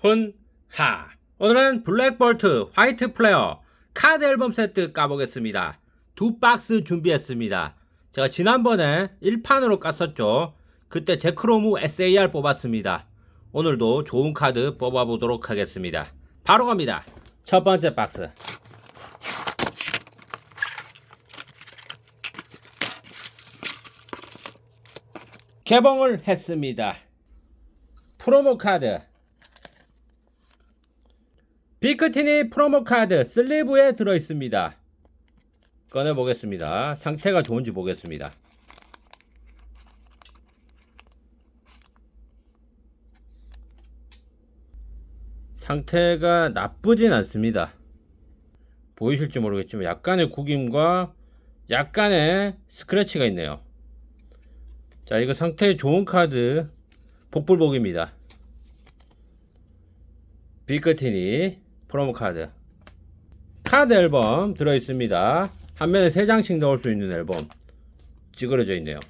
훈하. 오늘은 블랙볼트 화이트 플레어 카드 앨범 세트 까보겠습니다. 두 박스 준비했습니다. 제가 지난번에 1판으로 깠었죠. 그때 제크로무 SAR 뽑았습니다. 오늘도 좋은 카드 뽑아보도록 하겠습니다. 바로 갑니다. 첫 번째 박스. 개봉을 했습니다. 프로모 카드 비크티니 프로모 카드 슬리브에 들어 있습니다. 꺼내 보겠습니다. 상태가 좋은지 보겠습니다. 상태가 나쁘진 않습니다. 보이실지 모르겠지만 약간의 구김과 약간의 스크래치가 있네요. 자, 이거 상태 좋은 카드 복불복입니다. 비크티니 프로모 카드 카드 앨범 들어 있습니다. 한 면에 세 장씩 넣을 수 있는 앨범 찌그러져 있네요.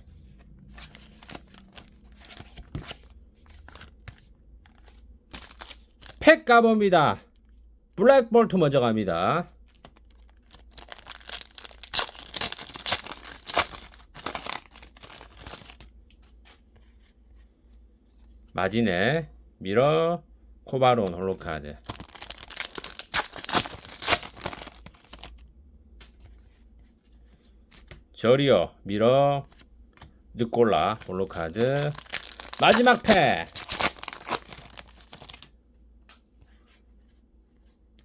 팩 가봅니다. 블랙볼트 먼저 갑니다. 마지네 미러 코바론 홀로카드 저리어 미러 느꼴라. 홀로카드. 마지막 팩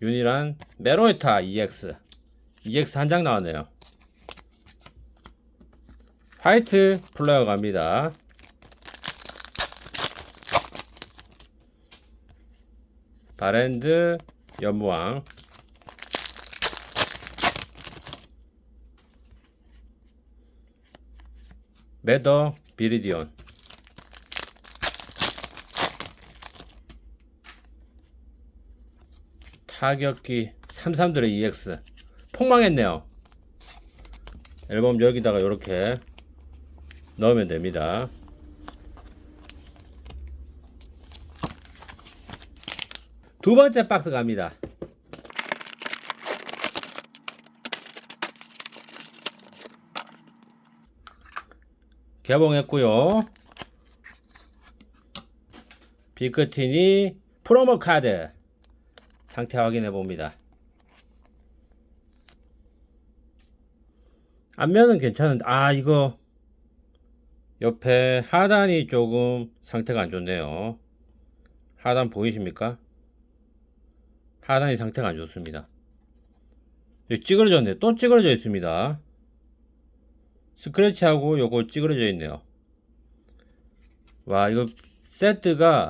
유니란 메로이타 EX EX 한 장 나왔네요. 화이트 플레어 갑니다. 바랜드 연무왕 매더 비리디온. 타격기 33들의 EX 폭망했네요. 앨범 여기다가 이렇게 넣으면 됩니다. 두 번째 박스 갑니다 개봉했고요. 비크티니 프로모 카드 상태 확인해 봅니다. 앞면은 괜찮은데 아 이거 옆에 하단이 조금 상태가 안 좋네요. 하단 보이십니까? 하단이 상태가 안 좋습니다. 여기 찌그러졌네. 또 찌그러져 있습니다. 스크래치하고 요거 찌그러져 있네요. 와, 이거 세트가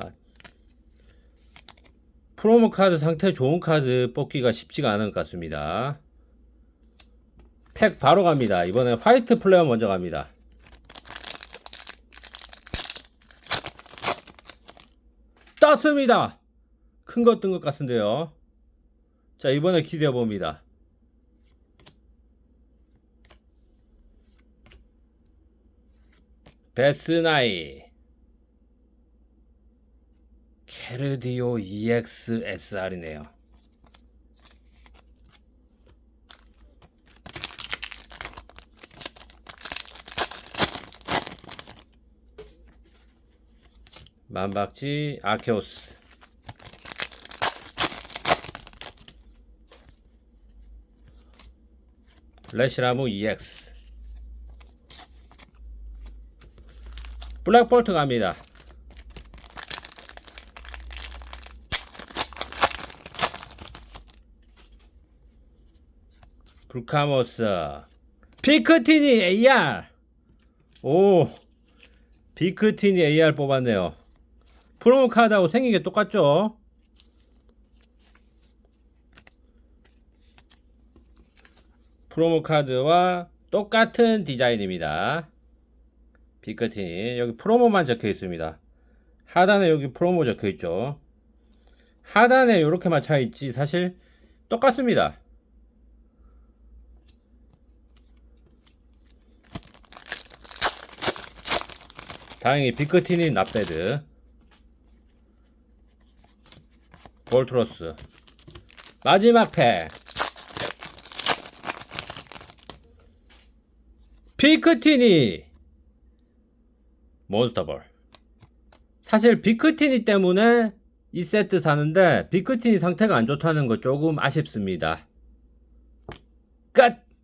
프로모 카드 상태 좋은 카드 뽑기가 쉽지가 않은 것 같습니다. 팩 바로 갑니다. 이번에 화이트 플레어 먼저 갑니다. 떴습니다! 큰거뜬것 같은데요. 자, 이번에 기대해 봅니다. 베스나이 캐르디오 EXSR이네요. 만박지 아케오스 레시라무 EX 블랙볼트 갑니다. 불카모스 비크티니 AR 오 비크티니 AR 뽑았네요. 프로모 카드하고 생긴 게 똑같죠? 프로모 카드와 똑같은 디자인입니다. 비커틴이 여기 프로모만 적혀 있습니다. 하단에 여기 프로모 적혀 있죠. 하단에 이렇게만 차 있지 사실 똑같습니다. 다행히 비커틴이 납배드 볼트로스 마지막 팩 피크티니 몬스터볼. 사실 비크티니 때문에 이 세트 사는데 비크티니 상태가 안 좋다는 거 조금 아쉽습니다. 끝